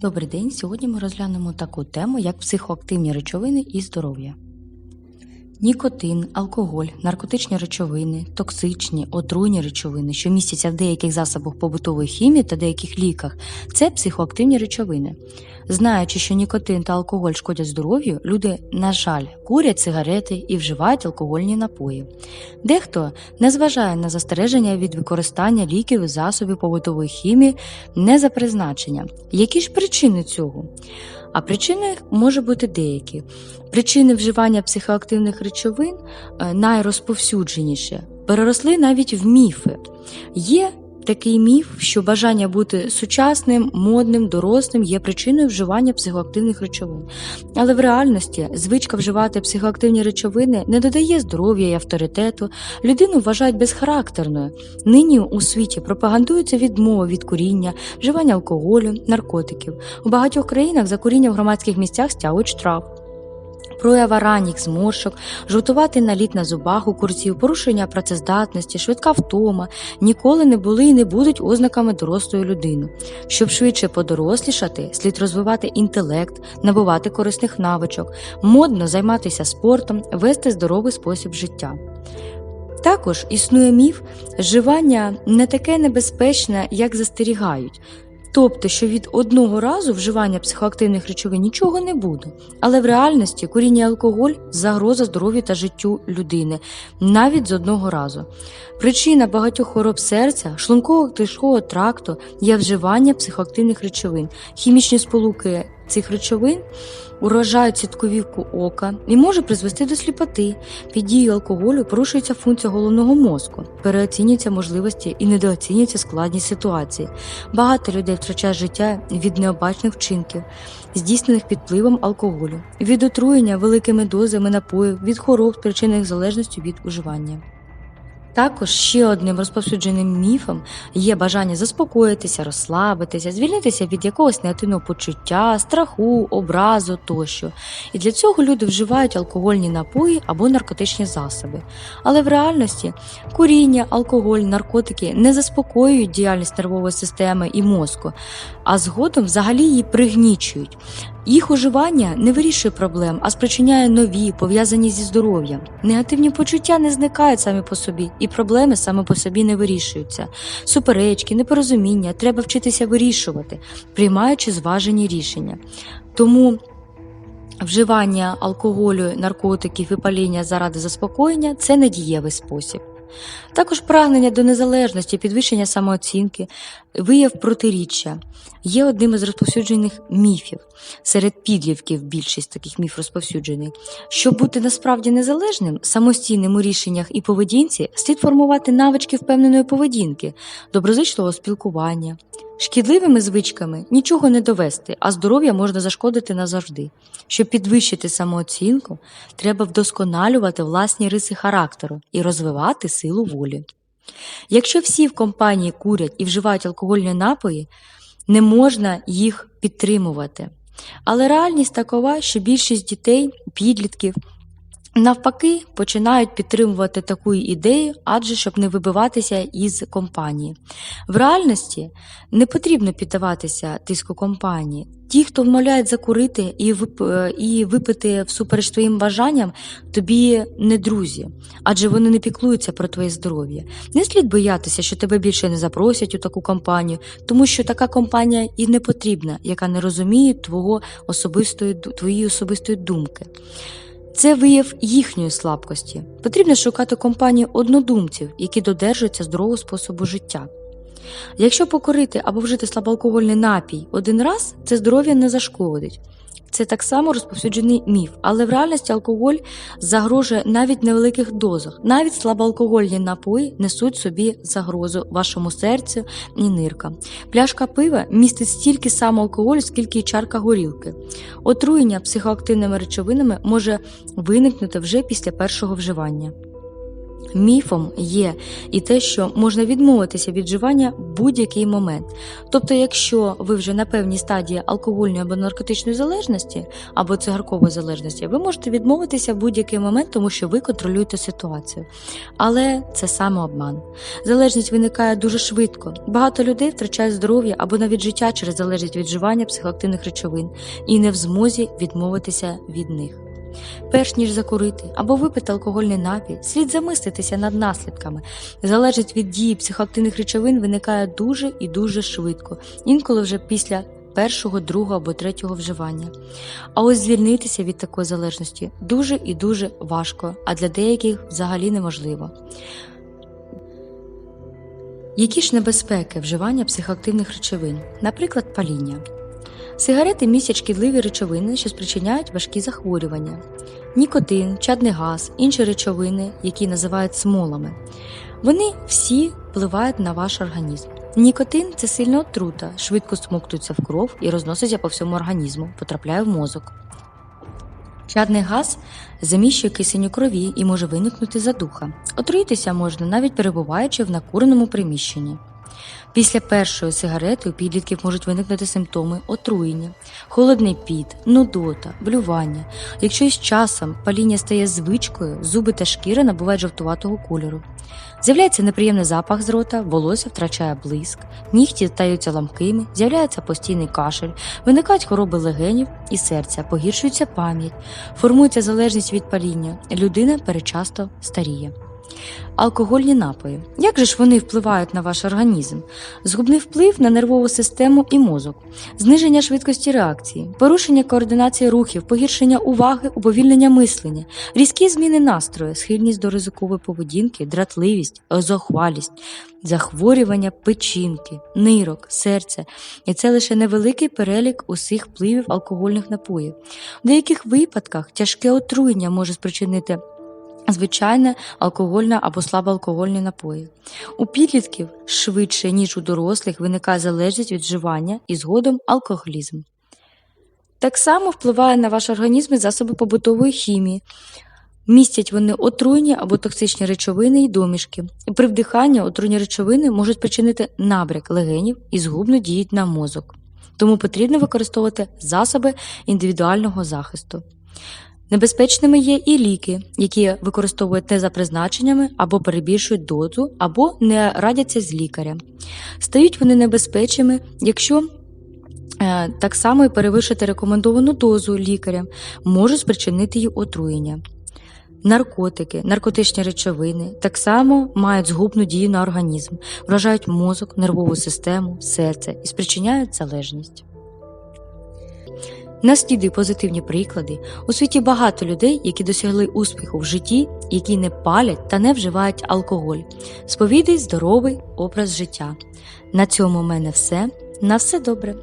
Добрий день. Сьогодні ми розглянемо таку тему, як психоактивні речовини і здоров'я. Нікотин, алкоголь, наркотичні речовини, токсичні, отруйні речовини, що містяться в деяких засобах побутової хімії та деяких ліках, це психоактивні речовини. Знаючи, що нікотин та алкоголь шкодять здоров'ю, люди, на жаль, курять сигарети і вживають алкогольні напої. Дехто не зважає на застереження від використання ліків і засобів побутової хімії не за призначення. Які ж причини цього? А причини може бути деякі. Причини вживання психоактивних речовин найрозповсюдженіше переросли навіть в міфи. Є такий міф, що бажання бути сучасним, модним, дорослим є причиною вживання психоактивних речовин. Але в реальності звичка вживати психоактивні речовини не додає здоров'я і авторитету, людину вважають безхарактерною. Нині у світі пропагандується відмова від куріння, вживання алкоголю, наркотиків. У багатьох країнах за куріння в громадських місцях стягують штраф. Проява ранніх зморшок, жовтуватий наліт на зубах у курців, порушення працездатності, швидка втома ніколи не були і не будуть ознаками дорослої людини. Щоб швидше подорослішати, слід розвивати інтелект, набувати корисних навичок, модно займатися спортом, вести здоровий спосіб життя. Також існує міф, вживання не таке небезпечне, як застерігають. Тобто, що від одного разу вживання психоактивних речовин нічого не буде. Але в реальності куріння і алкоголь загроза здоров'ю та життю людини навіть з одного разу. Причина багатьох хвороб серця, шлунково кишкового тракту є вживання психоактивних речовин, хімічні сполуки цих речовин уражають сітковівку ока і може призвести до сліпоти. Під дією алкоголю порушується функція головного мозку, переоцінюються можливості і недооцінюється складність ситуації. Багато людей втрачає життя від необачних вчинків, здійснених під впливом алкоголю, від отруєння великими дозами напоїв, від хвороб, спричинених залежністю від уживання. Також ще одним розповсюдженим міфом є бажання заспокоїтися, розслабитися, звільнитися від якогось негативного почуття, страху, образу тощо. І для цього люди вживають алкогольні напої або наркотичні засоби. Але в реальності куріння, алкоголь, наркотики не заспокоюють діяльність нервової системи і мозку, а згодом взагалі її пригнічують. Їх уживання не вирішує проблем, а спричиняє нові, пов'язані зі здоров'ям. Негативні почуття не зникають самі по собі, і проблеми саме по собі не вирішуються. Суперечки, непорозуміння треба вчитися вирішувати, приймаючи зважені рішення. Тому вживання алкоголю, наркотиків і паління заради заспокоєння це недієвий спосіб. Також прагнення до незалежності, підвищення самооцінки, вияв протиріччя є одним із розповсюджених міфів. Серед підлівків. більшість таких міф розповсюджений. Щоб бути насправді незалежним, самостійним у рішеннях і поведінці, слід формувати навички впевненої поведінки, доброзичливого спілкування. Шкідливими звичками нічого не довести, а здоров'я можна зашкодити назавжди. Щоб підвищити самооцінку, треба вдосконалювати власні риси характеру і розвивати силу волі. Якщо всі в компанії курять і вживають алкогольні напої, не можна їх підтримувати. Але реальність такова, що більшість дітей, підлітків навпаки починають підтримувати таку ідею, адже щоб не вибиватися із компанії. В реальності не потрібно піддаватися тиску компанії. Ті, хто вмовляють закурити і вип- і випити всупереч твоїм бажанням, тобі не друзі, адже вони не піклуються про твоє здоров'я. Не слід боятися, що тебе більше не запросять у таку компанію, тому що така компанія і не потрібна, яка не розуміє твого особистої, твоєї особистої думки. Це вияв їхньої слабкості. Потрібно шукати компанії однодумців, які додержуються здорового способу життя. Якщо покорити або вжити слабоалкогольний напій один раз, це здоров'я не зашкодить. Це так само розповсюджений міф, але в реальності алкоголь загрожує навіть невеликих дозах. Навіть слабоалкогольні напої несуть собі загрозу вашому серцю і ниркам. Пляшка пива містить стільки само алкоголю, скільки й чарка горілки. Отруєння психоактивними речовинами може виникнути вже після першого вживання. Міфом є і те, що можна відмовитися від вживання будь-який момент. Тобто, якщо ви вже на певній стадії алкогольної або наркотичної залежності, або цигаркової залежності, ви можете відмовитися в будь-який момент, тому що ви контролюєте ситуацію. Але це саме обман. Залежність виникає дуже швидко. Багато людей втрачають здоров'я або навіть життя через залежність від вживання психоактивних речовин і не в змозі відмовитися від них. Перш ніж закурити або випити алкогольний напій, слід замислитися над наслідками. Залежність від дії психоактивних речовин виникає дуже і дуже швидко, інколи вже після першого, другого або третього вживання. А ось звільнитися від такої залежності дуже і дуже важко, а для деяких взагалі неможливо. Які ж небезпеки вживання психоактивних речовин, наприклад, паління? Сигарети містять шкідливі речовини, що спричиняють важкі захворювання. Нікотин, чадний газ, інші речовини, які називають смолами. Вони всі впливають на ваш організм. Нікотин це сильна отрута, швидко смоктується в кров і розноситься по всьому організму, потрапляє в мозок. Чадний газ заміщує кисень у крові і може виникнути задуха. Отруїтися можна навіть перебуваючи в накуреному приміщенні. Після першої сигарети у підлітків можуть виникнути симптоми отруєння, холодний піт, нудота, блювання. Якщо із часом паління стає звичкою, зуби та шкіра набувають жовтуватого кольору. З'являється неприємний запах з рота, волосся втрачає блиск, нігті стаються ламкими, з'являється постійний кашель, виникають хвороби легенів і серця, погіршується пам'ять, формується залежність від паління, людина перечасто старіє. Алкогольні напої. Як же ж вони впливають на ваш організм? Згубний вплив на нервову систему і мозок, зниження швидкості реакції, порушення координації рухів, погіршення уваги, уповільнення мислення, різкі зміни настрою, схильність до ризикової поведінки, дратливість, зохвалість, захворювання. Печінки, нирок, серця. І це лише невеликий перелік усіх впливів алкогольних напоїв. В деяких випадках тяжке отруєння може спричинити звичайне алкогольне або слабоалкогольні напої. У підлітків швидше, ніж у дорослих, виникає залежність від вживання і згодом алкоголізм. Так само впливає на ваш організм засоби побутової хімії. Містять вони отруйні або токсичні речовини і домішки. При вдиханні отруйні речовини можуть причинити набряк легенів і згубно діють на мозок. Тому потрібно використовувати засоби індивідуального захисту. Небезпечними є і ліки, які використовують не за призначеннями або перебільшують дозу, або не радяться з лікарем. Стають вони небезпечними, якщо е, так само і перевищити рекомендовану дозу лікарем, може спричинити їй отруєння. Наркотики, наркотичні речовини так само мають згубну дію на організм, вражають мозок, нервову систему, серце і спричиняють залежність. Наслідуй позитивні приклади. У світі багато людей, які досягли успіху в житті, які не палять та не вживають алкоголь. Сповідай здоровий образ життя. На цьому в мене все. На все добре.